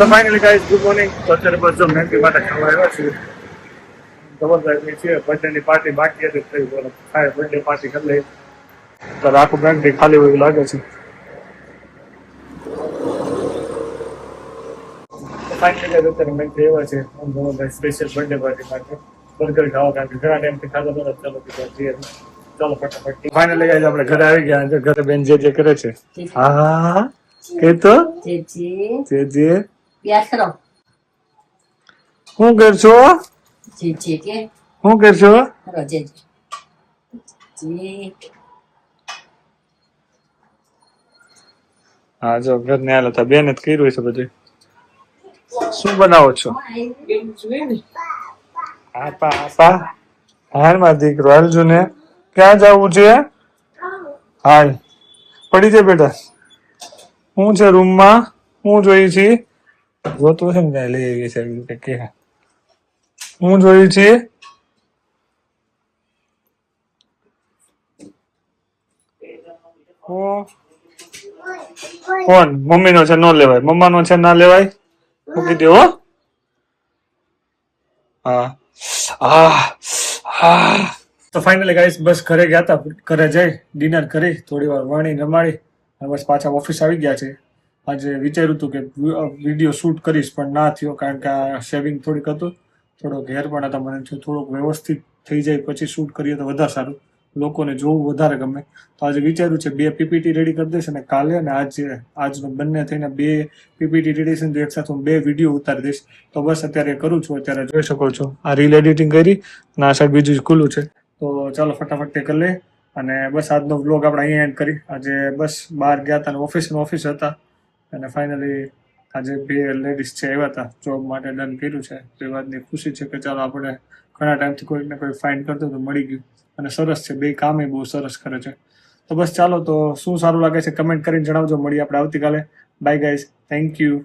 તો finally guys good morning તો અત્યારે બસ જો મેગી માટે ખાવા આવ્યા છીએ. જબરદસ્તની છે. બર્થડેની પાર્ટી બાકી હતી થઈ બોલો ખાય બર્થડે પાર્ટી કરી લઈએ. તો આખું મેંદી ખાલી હોય એવું લાગે છે. ફાઇનલી ગાઈઝ અત્યારે મેંદી આવ્યા છે આમ જબરદસ્ત સ્પેશિયલ બર્થડે પાર્ટી માટે. બર્ગર ખાવા કારણ કે ઘણા ટાઈમથી ખાધો નતો. ચાલો કીધું જઈએ. ચાલો ફટાફટ. ફાઇનલી ગાઈઝ આપણે ઘરે આવી ગયા. ઘરે બેન જે જે કરે છે. હા કે તો જે જે. યાસરો શું કરશો જેજી કે શું કરશો હરો જેજી જી હા જો ઘર ને હાલ હતા બેન જ કર્યું છે બધું. શું બનાવો છો? આપા આપા. હાલમાં દીકરો હાલજો ને ક્યાં જવું છે? હાલ. પડી જાય બેટા. હું છે રૂમમાં હું જોઈ છે. જોતું છે ને લઈ આવી છે કે કે હું જોઈ છે કોણ મમ્મી નો છે ન લેવાય મમ્મા નો છે ના લેવાય મૂકી દેવો હો હા હા હા તો ફાઇનલી ગાઈસ બસ ઘરે ગયા હતા ઘરે જઈ ડિનર કરી થોડી વાર વાણી રમાડી, અને બસ પાછા ઓફિસ આવી ગયા છે. આજે વિચાર્યું હતું કે વીડિયો શૂટ કરીશ, પણ ના થયો કારણ કે આ શેવિંગ થોડીક હતું. થોડોક ઘેર પણ હતા મને થોડોક વ્યવસ્થિત થઈ જાય પછી શૂટ કરીએ તો વધારે સારું. લોકોને જોવું વધારે ગમે. તો આજે વિચાર્યું છે, બે પીપીટી રેડી કરી દઈશ અને કાલે અને આજે, આજનો બંને થઈને બે પીપીટી રેડી છે તો એક સાથે હું બે વીડિયો ઉતારી દઈશ. તો બસ અત્યારે કરું છું, અત્યારે જોઈ શકો છો. આ રીલ એડિટિંગ કરી અને આ સાઈડ બીજું ખુલ્લું છે. તો ચાલો ફટાફટ તે કરી લઈએ અને બસ આજનો વ્લોગ આપણે અહીંયા એન્ડ કરી. આજે બસ બહાર ગયા હતા અને ઓફિસ ઓફિસ હતા. અને ફાઇનલી આજે બે લેડીઝ છે આવ્યા હતા જોબ માટે ડન કર્યું છે. એ વાતની ખુશી છે કે ચાલો આપણે ઘણા ટાઈમથી કોઈને કોઈ ફાઇન્ડ કરતો તો મળી ગયું. અને સરસ છે, બે કામે બહુ સરસ કરે છે. તો બસ ચાલો, તો શું સારું લાગે છે કમેન્ટ કરીને જણાવજો. મળીએ આપણે આવતીકાલે. By guys thank you